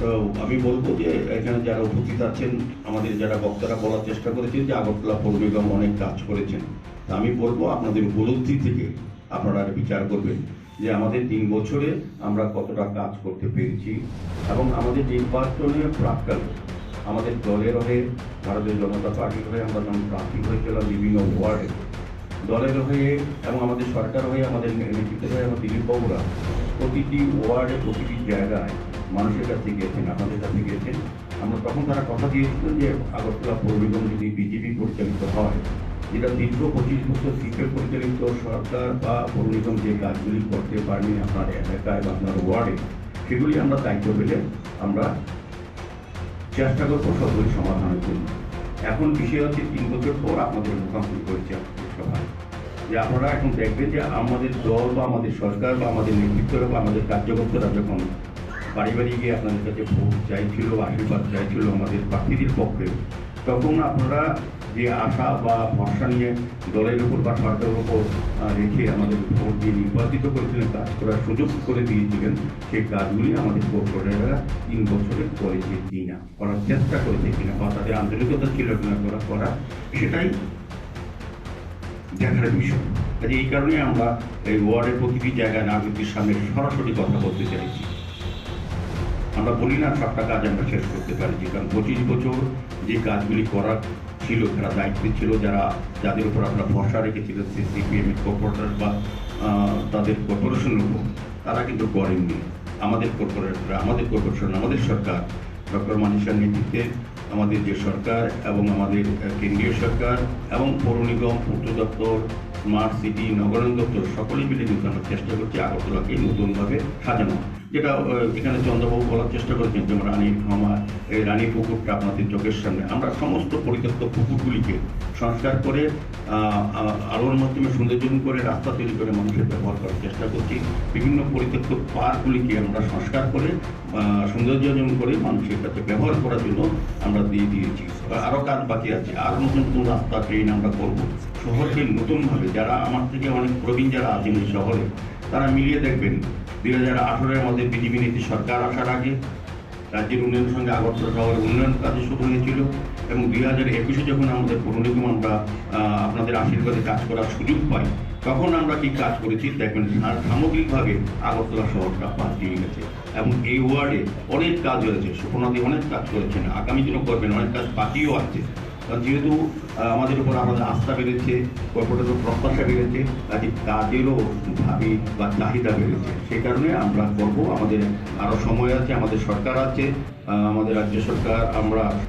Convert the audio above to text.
তো আমি বলব যে এখানে যারা উপস্থিত আছেন, আমাদের যারা বক্তারা বলার চেষ্টা করেছেন যে আগরতলা পৌর নিগম অনেক কাজ করেছেন। তা আমি বলব আপনাদের উপলব্ধি থেকে আপনারা বিচার করবেন যে আমাদের তিন বছরে আমরা কতটা কাজ করতে পেরেছি এবং আমাদের নির্বাচনে প্রাক্কাল আমাদের দলের হয়ে, ভারতীয় জনতা পার্টির হয়ে আমরা যখন প্রার্থী হয়েছিলাম বিভিন্ন ওয়ার্ডে, দলের হয়ে এবং আমাদের সরকার হয়ে, আমাদের নেতৃত্ব হয়ে আমার দিলীপ বাবুরা প্রতিটি ওয়ার্ডে, প্রতিটি জায়গায় মানুষের কাছে গিয়েছেন আপনাদের কাছে গিয়েছেন আমরা তখন তারা কথা দিয়েছিলেন যে আগরতলা পৌর নিগম যদি বিজেপি পরিচালিত হয়, যেটা দীর্ঘ পঁচিশ বছর সিপের পরিচালিত, সরকার বা পৌর নিগম যে কাজগুলি করতে পারেনি আপনার এলাকায় বা আপনার ওয়ার্ডে, সেগুলি আমরা দায়িত্ব পেলে আমরা চেষ্টা করব সবগুলি সমাধানের জন্য। এখন বিষয় হচ্ছে তিন বছর পর আপনাদের মুখামুখি করেছে আপনাদের সবাই যে আপনারা এখন দেখবেন যে আমাদের দল বা আমাদের সরকার বা আমাদের নেতৃত্বরা বা আমাদের কার্যকর্তারা যখন বাড়ি বাড়ি গিয়ে আপনাদের কাছে ভোট চাইছিল, আশীর্বাদ চাইছিল আমাদের প্রার্থীদের পক্ষে, তখন আপনারা যে আশা বা ভরসা নিয়ে দলের উপর বা সরকারের উপর রেখে আমাদের ভোট দিয়ে নির্বাচিত করেছিলেন, কাজ করার সুযোগ করে দিয়েছিলেন, সেই কাজগুলি আমাদের কর্পোরেটররা তিন বছরে করেছে কিনা, করার চেষ্টা করেছে কিনা, বা তাদের আন্তরিকতা ছিল কিনা করা করা সেটাই দেখার বিষয়। কাজে এই কারণে আমরা এই ওয়ার্ডের প্রতিটি জায়গায় নাগরিকদের সামনে সরাসরি কথা বলতে চাইছি। আমরা বলি না সবটা কাজ আমরা শেষ করতে পারি যে কারণ পঁচিশ বছর যে কাজগুলি করার ছিল, যারা দায়িত্বে ছিল, যারা, যাদের উপর আমরা ভরসা রেখেছিলেন সিপিএম কর্পোরেটর বা তাদের কর্পোরেশনের উপর তারা কিন্তু করেননি। আমাদের কর্পোরেটররা আমাদের কর্পোরেশন আমাদের সরকার, ডক্টর মানিসার নেতৃত্বে আমাদের যে সরকার এবং আমাদের কেন্দ্রীয় সরকার এবং পৌর নিগম পূর্ত দপ্তর, স্মার্ট সিটি, নগরায়ণ দপ্তর সকলেই মিলে কিন্তু আমরা চেষ্টা করছি আগরতলাকে নতুনভাবে সাজানো। যেটা এখানে চন্দ্রবাবু বলার চেষ্টা করেছেন যেমন রানীর খামা এই রানী পুকুরটা আপনাদের চোখের সামনে। আমরা সমস্ত পরিত্যক্ত পুকুরগুলিকে সংস্কার করে আলোর মাধ্যমে সৌন্দর্যন করে, রাস্তা তৈরি করে মানুষের ব্যবহার করার চেষ্টা করছি। বিভিন্ন পরিত্যক্ত পার্কগুলিকে আমরা সংস্কার করে সৌন্দর্যজন করে মানুষের কাছে ব্যবহার করার জন্য আমরা দিয়ে দিয়েছি। আরও কাজ বাকি আছে। আর নতুন নতুন রাস্তা, ট্রেন আমরা করব। শহরকে নতুনভাবে যারা, আমার থেকে অনেক প্রবীণ যারা আছেন এই শহরে, তারা মিলিয়ে দেখবেন দুই হাজার আঠারোর মধ্যে বিজেপি নীতি সরকার আসার আগে রাজ্যের উন্নয়নের সঙ্গে আগরতলা শহরের উন্নয়ন কাজ শুরু হয়েছিল এবং দুই হাজার একুশে যখন আমাদের পৌর আমরা আপনাদের আশীর্বাদে কাজ করার সুযোগ পাই তখন আমরা কি কাজ করেছি দেখবেন সামগ্রিকভাবে আগরতলা শহরটা পাল্টিয়ে গেছে এবং এই ওয়ার্ডে অনেক কাজ হয়েছে সুপনাদি অনেক কাজ করেছেন, আগামী দিনও করবেন, অনেক কাজ বাকিও আছে। যেহেতু আমাদের উপর আমাদের আস্থা বেড়েছে কর্পোরেটের প্রত্যাশা বেড়েছে কাজে কাজেরও দাবি বা চাহিদা বেড়েছে। সেই কারণে আমরা করব, আমাদের আরও সময় আছে, আমাদের সরকার আছে আমাদের রাজ্য সরকার, আমরা